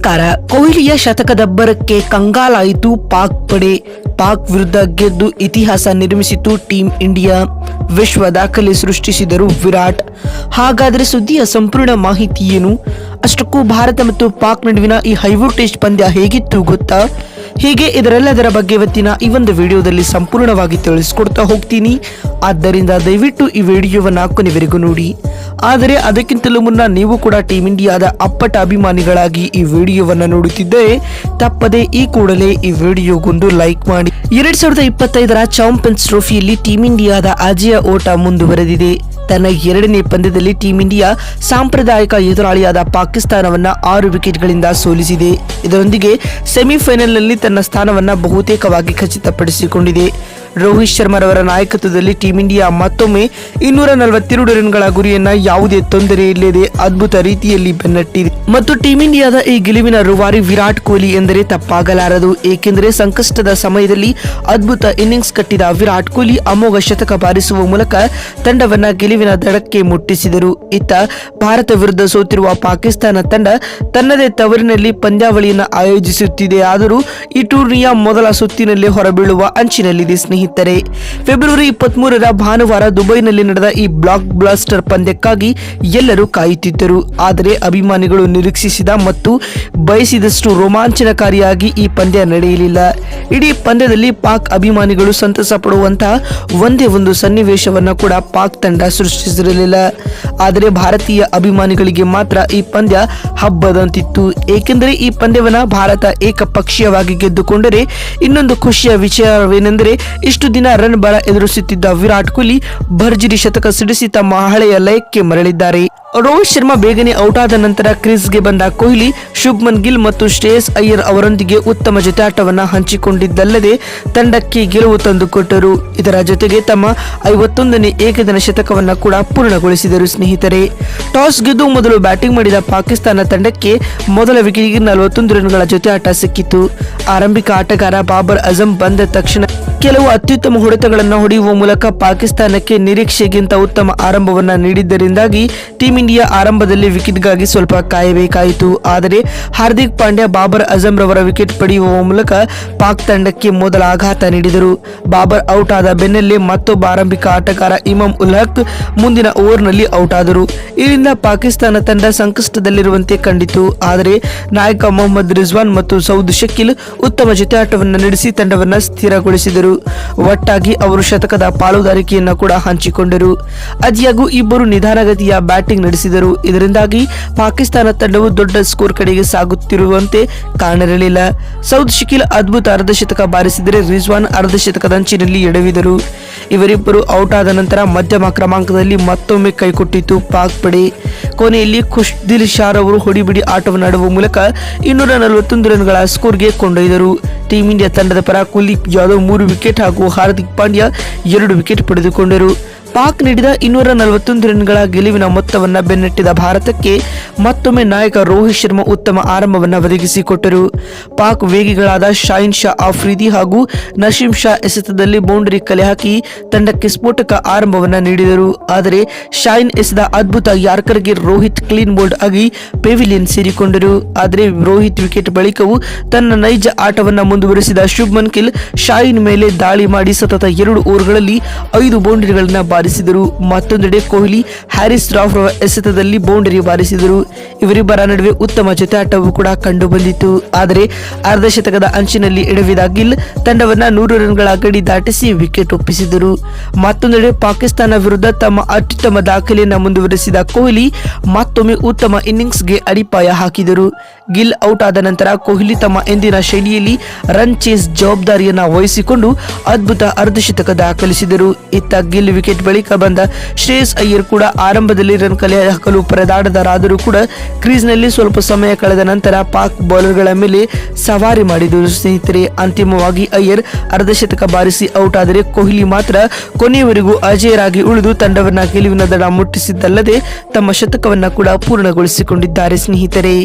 ನಮಸ್ಕಾರ. ಕೊಹ್ಲಿಯ ಶತಕದಬ್ಬರಕ್ಕೆ ಕಂಗಾಲಾಯಿತು ಪಾಕ್ ಪಡೆ. ಪಾಕ್ ವಿರುದ್ಧ ಗೆದ್ದು ಇತಿಹಾಸ ನಿರ್ಮಿಸಿತು ಟೀಂ ಇಂಡಿಯಾ. ವಿಶ್ವ ದಾಖಲೆ ಸೃಷ್ಟಿಸಿದರು ವಿರಾಟ್. ಹಾಗಾದರೆ ಸುದ್ದಿಯ ಸಂಪೂರ್ಣ ಮಾಹಿತಿ ಏನು? ಅಷ್ಟಕ್ಕೂ ಭಾರತ ಮತ್ತು ಪಾಕ್ ನಡುವಿನ ಈ ಹೈವೋಲ್ಟೇಜ್ ಪಂದ್ಯ ಹೇಗಿತ್ತು ಗೊತ್ತಾ? ಹೀಗೆ ಇದರೆಲ್ಲದರ ಬಗ್ಗೆ ಇವತ್ತಿನ ಈ ಒಂದು ವಿಡಿಯೋದಲ್ಲಿ ಸಂಪೂರ್ಣವಾಗಿ ತಿಳಿಸ್ಕೊಡ್ತಾ ಹೋಗ್ತೀನಿ. ಆದ್ದರಿಂದ ದಯವಿಟ್ಟು ಈ ವಿಡಿಯೋವನ್ನು ಕೊನೆವರೆಗೂ ನೋಡಿ. ಆದರೆ ಅದಕ್ಕಿಂತಲೂ ಮುನ್ನ ನೀವು ಕೂಡ ಟೀಮ್ ಇಂಡಿಯಾದ ಅಪ್ಪಟ ಅಭಿಮಾನಿಗಳಾಗಿ ಈ ವಿಡಿಯೋವನ್ನು ನೋಡುತ್ತಿದ್ದರೆ ತಪ್ಪದೆ ಈ ಕೂಡಲೇ ಈ ವಿಡಿಯೋಗೊಂದು ಲೈಕ್ ಮಾಡಿ. ಎರಡ್ ಸಾವಿರದ ಇಪ್ಪತ್ತೈದರ ಚಾಂಪಿಯನ್ಸ್ ಟ್ರೋಫಿಯಲ್ಲಿ ಟೀಮ್ ಇಂಡಿಯಾದ ಅಜಯ ಓಟ ಮುಂದುವರೆದಿದೆ. ತನ್ನ ಎರಡನೇ ಪಂದ್ಯದಲ್ಲಿ ಟೀಂ ಇಂಡಿಯಾ ಸಾಂಪ್ರದಾಯಿಕ ಎದುರಾಳಿಯಾದ ಪಾಕಿಸ್ತಾನವನ್ನ ಆರು ವಿಕೆಟ್ಗಳಿಂದ ಸೋಲಿಸಿದೆ. ಇದರೊಂದಿಗೆ ಸೆಮಿಫೈನಲ್ನಲ್ಲಿ ತನ್ನ ಸ್ಥಾನವನ್ನು ಬಹುತೇಕವಾಗಿ ಖಚಿತಪಡಿಸಿಕೊಂಡಿದೆ. ರೋಹಿತ್ ಶರ್ಮರವರ ನಾಯಕತ್ವದಲ್ಲಿ ಟೀಂ ಇಂಡಿಯಾ ಮತ್ತೊಮ್ಮೆ ಇನ್ನೂರ ನಲವತ್ತೆರಡು ರನ್ಗಳ ಗುರಿಯನ್ನ ಯಾವುದೇ ತೊಂದರೆ ಇಲ್ಲದೆ ಅದ್ಭುತ ರೀತಿಯಲ್ಲಿ ಬೆನ್ನಟ್ಟಿದೆ. ಮತ್ತು ಟೀಂ ಇಂಡಿಯಾದ ಈ ಗೆಲುವಿನ ರುವಾರಿ ವಿರಾಟ್ ಕೊಹ್ಲಿ ಎಂದರೆ ತಪ್ಪಾಗಲಾರದು. ಏಕೆಂದರೆ ಸಂಕಷ್ಟದ ಸಮಯದಲ್ಲಿ ಅದ್ಭುತ ಇನ್ನಿಂಗ್ಸ್ ಕಟ್ಟಿದ ವಿರಾಟ್ ಕೊಹ್ಲಿ ಅಮೋಘ ಶತಕ ಬಾರಿಸುವ ಮೂಲಕ ತಂಡವನ್ನ ಗೆಲುವಿನ ದಡಕ್ಕೆ ಮುಟ್ಟಿಸಿದರು. ಇತ್ತ ಭಾರತ ವಿರುದ್ಧ ಸೋತಿರುವ ಪಾಕಿಸ್ತಾನ ತಂಡ ತನ್ನದೇ ತವರಿನಲ್ಲಿ ಪಂದ್ಯಾವಳಿಯನ್ನು ಆಯೋಜಿಸುತ್ತಿದೆ. ಆದರೂ ಈ ಟೂರ್ನಿಯ ಮೊದಲ ಸುತ್ತಿನಲ್ಲಿ ಹೊರಬೀಳುವ ಅಂಚಿನಲ್ಲಿದೆ ಸ್ನೇಹಿತರೆ. ಫೆಬ್ರವರಿ ಇಪ್ಪತ್ಮೂರರ ಭಾನುವಾರ ದುಬೈನಲ್ಲಿ ನಡೆದ ಈ ಬ್ಲಾಕ್ ಬ್ಲಾಸ್ಟರ್ ಪಂದ್ಯಕ್ಕಾಗಿ ಎಲ್ಲರೂ ಕಾಯುತ್ತಿದ್ದರು. ಆದರೆ ಅಭಿಮಾನಿಗಳು ನಿರೀಕ್ಷಿಸಿದ ಮತ್ತು ಬಯಸಿದಷ್ಟು ರೋಮಾಂಚನಕಾರಿಯಾಗಿ ಈ ಪಂದ್ಯ ನಡೆಯಲಿಲ್ಲ. ಇಡೀ ಪಂದ್ಯದಲ್ಲಿ ಪಾಕ್ ಅಭಿಮಾನಿಗಳು ಸಂತಸ ಪಡುವಂತಹ ಒಂದೇ ಒಂದು ಸನ್ನಿವೇಶವನ್ನ ಕೂಡ ಪಾಕ್ ತಂಡ ಸೃಷ್ಟಿಸಿರಲಿಲ್ಲ. ಆದರೆ ಭಾರತೀಯ ಅಭಿಮಾನಿಗಳಿಗೆ ಮಾತ್ರ ಈ ಪಂದ್ಯ ಹಬ್ಬದಂತಿತ್ತು. ಏಕೆಂದರೆ ಈ ಪಂದ್ಯವನ್ನು ಭಾರತ ಏಕಪಕ್ಷೀಯವಾಗಿ ಗೆದ್ದುಕೊಂಡರೆ ಇನ್ನೊಂದು ಖುಷಿಯ ವಿಚಾರವೇನೆಂದರೆ ಇಷ್ಟು ದಿನ ರನ್ ಬರ ಎದುರಿಸುತ್ತಿದ್ದ ವಿರಾಟ್ ಕೊಹ್ಲಿ ಭರ್ಜರಿ ಶತಕ ಸಿಡಿಸಿ ತಮ್ಮ ಹಳೆಯ ಲಯಕ್ಕೆ ಮರಳಿದ್ದಾರೆ. ರೋಹಿತ್ ಶರ್ಮಾ ಬೇಗನೆ ಔಟ್ ಆದ ನಂತರ ಕ್ರೀಸ್ಗೆ ಬಂದ ಕೊಹ್ಲಿ, ಶುಭ್ಮನ್ ಗಿಲ್ ಮತ್ತು ಶ್ರೇಯಸ್ ಅಯ್ಯರ್ ಅವರೊಂದಿಗೆ ಉತ್ತಮ ಜೊತೆಯಾಟವನ್ನ ಹಂಚಿಕೊಂಡಿದ್ದಲ್ಲದೆ ತಂಡಕ್ಕೆ ಗೆಲುವು ತಂದುಕೊಟ್ಟರು ಇದರ ಜೊತೆಗೆ ತಮ್ಮ ಐವತ್ತೊಂದನೇ ಏಕದಿನ ಶತಕವನ್ನು ಕೂಡ ಪೂರ್ಣಗೊಳಿಸಿದರು ಸ್ನೇಹಿತರೆ. ಟಾಸ್ ಗೆದ್ದು ಮೊದಲು ಬ್ಯಾಟಿಂಗ್ ಮಾಡಿದ ಪಾಕಿಸ್ತಾನ ತಂಡಕ್ಕೆ ಮೊದಲ ವಿಕೆಟ್ಗೆ ನಲವತ್ತೊಂದು ರನ್ಗಳ ಜೊತೆಯಾಟ ಸಿಕ್ಕಿತು. ಆರಂಭಿಕ ಆಟಗಾರ ಬಾಬರ್ ಅಜಂ ಬಂದ ತಕ್ಷಣ ಕೆಲವು ಅತ್ಯುತ್ತಮ ಹೊಡೆತಗಳನ್ನು ಹೊಡೆಯುವ ಮೂಲಕ ಪಾಕಿಸ್ತಾನಕ್ಕೆ ನಿರೀಕ್ಷೆಗಿಂತ ಉತ್ತಮ ಆರಂಭವನ್ನು ನೀಡಿದ್ದರಿಂದಾಗಿ ಟೀಂ ಇಂಡಿಯಾ ಆರಂಭದಲ್ಲಿ ವಿಕೆಟ್ಗಾಗಿ ಸ್ವಲ್ಪ ಕಾಯಬೇಕಾಯಿತು. ಆದರೆ ಹಾರ್ದಿಕ್ ಪಾಂಡ್ಯ, ಬಾಬರ್ ಅಜಮ್ ರವರ ವಿಕೆಟ್ ಪಡೆಯುವ ಮೂಲಕ ಪಾಕ್ ತಂಡಕ್ಕೆ ಮೊದಲ ಆಘಾತ ನೀಡಿದರು. ಬಾಬರ್ ಔಟ್ ಆದ ಬೆನ್ನಲ್ಲೇ ಮತ್ತೊಬ್ಬ ಆರಂಭಿಕ ಆಟಗಾರ ಇಮಾಮ್ ಉಲ್ ಹಕ್ ಮುಂದಿನ ಓವರ್ನಲ್ಲಿ ಔಟ್ ಆದರು. ಇದರಿಂದ ಪಾಕಿಸ್ತಾನ ತಂಡ ಸಂಕಷ್ಟದಲ್ಲಿರುವಂತೆ ಕಂಡಿತು. ಆದರೆ ನಾಯಕ ಮೊಹಮ್ಮದ್ ರಿಜ್ವಾನ್ ಮತ್ತು ಸೌದ್ ಶಕೀಲ್ ಉತ್ತಮ ಜೊತೆಯಾಟವನ್ನು ನಡೆಸಿ ತಂಡವನ್ನು ಸ್ಥಿರಗೊಳಿಸಿದರು. ಒಟ್ಟಾಗಿ ಅವರು ಶತಕದ ಪಾಲುದಾರಿಕೆಯನ್ನು ಕೂಡ ಹಂಚಿಕೊಂಡರು. ಅದಿಯಾಗೂ ಇಬ್ಬರು ನಿಧಾನಗತಿಯ ಬ್ಯಾಟಿಂಗ್ ನಡೆಸಿದರು. ಇದರಿಂದಾಗಿ ಪಾಕಿಸ್ತಾನ ತಂಡವು ದೊಡ್ಡ ಸ್ಕೋರ್ ಕಡೆಗೆ ಸಾಗುತ್ತಿರುವಂತೆ ಕಾಣಿರಲಿಲ್ಲ ಸೌದ್ ಶಕೀಲ್ ಅದ್ಭುತ ಅರ್ಧಶತಕ ಬಾರಿಸಿದರೆ ರಿಜ್ವಾನ್ ಅರ್ಧಶತಕದ ಅಂಚಿನಲ್ಲಿ ಎಡವಿದರು. ಇವರಿಬ್ಬರು ಔಟ್ ಆದ ನಂತರ ಮಧ್ಯಮ ಕ್ರಮಾಂಕದಲ್ಲಿ ಮತ್ತೊಮ್ಮೆ ಕೈಕೊಟ್ಟಿತು ಪಾಕ್ ಪಡೆ. ಕೊನೆಯಲ್ಲಿ ಖುಷ್ದಿಲ್ ಶಾರ್ ಅವರು ಹೊಡಿಬಿಡಿ ಆಟವನ್ನು ಆಡುವ ಮೂಲಕ ಇನ್ನೂರ ನಲವತ್ತೊಂದು ರನ್ಗಳ ಸ್ಕೋರ್ಗೆ ಕೊಂಡೊಯ್ದರು. ಟೀಂ ಇಂಡಿಯಾ ತಂಡದ ಪರ ಕುಲ್ದೀಪ್ ಯಾದವ್ ಮೂರು ವಿಕೆಟ್ ಹಾಗೂ ಹಾರ್ದಿಕ್ ಪಾಂಡ್ಯ ಎರಡು ವಿಕೆಟ್ ಪಡೆದುಕೊಂಡರು. ಪಾಕ್ ನೀಡಿದ ಇನ್ನೂರ ನಲವತ್ತೊಂದು ರನ್ಗಳ ಗೆಲುವಿನ ಮೊತ್ತವನ್ನ ಬೆನ್ನಟ್ಟಿದ ಭಾರತಕ್ಕೆ ಮತ್ತೊಮ್ಮೆ ನಾಯಕ ರೋಹಿತ್ ಶರ್ಮಾ ಉತ್ತಮ ಆರಂಭವನ್ನು ಒದಗಿಸಿಕೊಟ್ಟರು. ಪಾಕ್ ವೇಗಿಗಳಾದ ಶಾಯಿನ್ ಶಾ ಆಫ್ರಿದಿ ಹಾಗೂ ನಶೀಂ ಶಾ ಎಸೆತದಲ್ಲಿ ಬೌಂಡರಿ ಕಲೆ ಹಾಕಿ ತಂಡಕ್ಕೆ ಸ್ಫೋಟಕ ಆರಂಭವನ್ನು ನೀಡಿದರು. ಆದರೆ ಶಾಯಿನ್ ಎಸೆದ ಅದ್ಭುತ ಯಾರ್ಕರ್ಗೆ ರೋಹಿತ್ ಕ್ಲೀನ್ ಬೋಲ್ಡ್ ಆಗಿ ಪೆವಿಲಿಯನ್ ಸೇರಿಕೊಂಡರು. ಆದರೆ ರೋಹಿತ್ ವಿಕೆಟ್ ಬಳಿಕವೂ ತನ್ನ ನೈಜ ಆಟವನ್ನು ಮುಂದುವರೆಸಿದ ಶುಭ್ಮನ್ ಗಿಲ್ ಶಾಯಿನ್ ಮೇಲೆ ದಾಳಿ ಮಾಡಿ ಸತತ ಎರಡು ಓವರ್ಗಳಲ್ಲಿ ಐದು ಬೌಂಡರಿಗಳನ್ನ ಬಾರಿಸಿದರು. ಮತ್ತೊಂದೆಡೆ ಕೊಹ್ಲಿ ಹ್ಯಾರಿಸ್ ರಾಫ್ ಎಸೆತದಲ್ಲಿ ಬೌಂಡರಿ ಬಾರಿಸಿದರು. ಇವರಿಬ್ಬರ ನಡುವೆ ಉತ್ತಮ ಜೊತೆಯಾಟವೂ ಕೂಡ ಕಂಡುಬಂದಿತು ಆದರೆ ಅರ್ಧ ಶತಕದ ಅಂಚಿನಲ್ಲಿ ಎಡವಿದ ಗಿಲ್ ತಂಡವನ್ನ ನೂರು ರನ್ಗಳ ಗಡಿ ದಾಟಿಸಿ ವಿಕೆಟ್ ಒಪ್ಪಿಸಿದರು. ಮತ್ತೊಂದೆಡೆ ಪಾಕಿಸ್ತಾನ ವಿರುದ್ಧ ತಮ್ಮ ಅತ್ಯುತ್ತಮ ದಾಖಲೆಯನ್ನು ಮುಂದುವರೆಸಿದ ಕೊಹ್ಲಿ ಮತ್ತೊಮ್ಮೆ ಉತ್ತಮ ಇನ್ನಿಂಗ್ಸ್ಗೆ ಅಡಿಪಾಯ ಹಾಕಿದರು. ಗಿಲ್ ಔಟ್ ಆದ ನಂತರ ಕೊಹ್ಲಿ ತಮ್ಮ ಎಂದಿನ ಶೈಲಿಯಲ್ಲಿ ರನ್ ಚೇಸ್ ಜವಾಬ್ದಾರಿಯನ್ನು ವಹಿಸಿಕೊಂಡು ಅದ್ಭುತ ಅರ್ಧಶತಕ ದಾಖಲಿಸಿದರು. ಇತ್ತ ಗಿಲ್ ವಿಕೆಟ್ ಬಳಿಕ ಬಂದ ಶ್ರೇಯಸ್ ಅಯ್ಯರ್ ಕೂಡ ಆರಂಭದಲ್ಲಿ ರನ್ ಕಲೆ ಹಾಕಲು ಪರದಾಡದರಾದರೂ ಕೂಡ ಕ್ರೀಸ್ನಲ್ಲಿ ಸ್ವಲ್ಪ ಸಮಯ ಕಳೆದ ನಂತರ ಪಾಕ್ ಬೌಲರ್ಗಳ ಮೇಲೆ ಸವಾರಿ ಮಾಡಿದರು. ಸ್ನೇಹಿತರೆ, ಅಂತಿಮವಾಗಿ ಅಯ್ಯರ್ ಅರ್ಧಶತಕ ಬಾರಿಸಿ ಔಟ್ ಆದರೆ ಕೊಹ್ಲಿ ಮಾತ್ರ ಕೊನೆಯವರೆಗೂ ಅಜೇಯರಾಗಿ ಉಳಿದು ತಂಡವನ್ನ ಗೆಲುವಿನ ದಡ ಮುಟ್ಟಿಸಿದ್ದಲ್ಲದೆ ತಮ್ಮ ಶತಕವನ್ನ ಕೂಡ ಪೂರ್ಣಗೊಳಿಸಿಕೊಂಡಿದ್ದಾರೆ ಸ್ನೇಹಿತರೆ.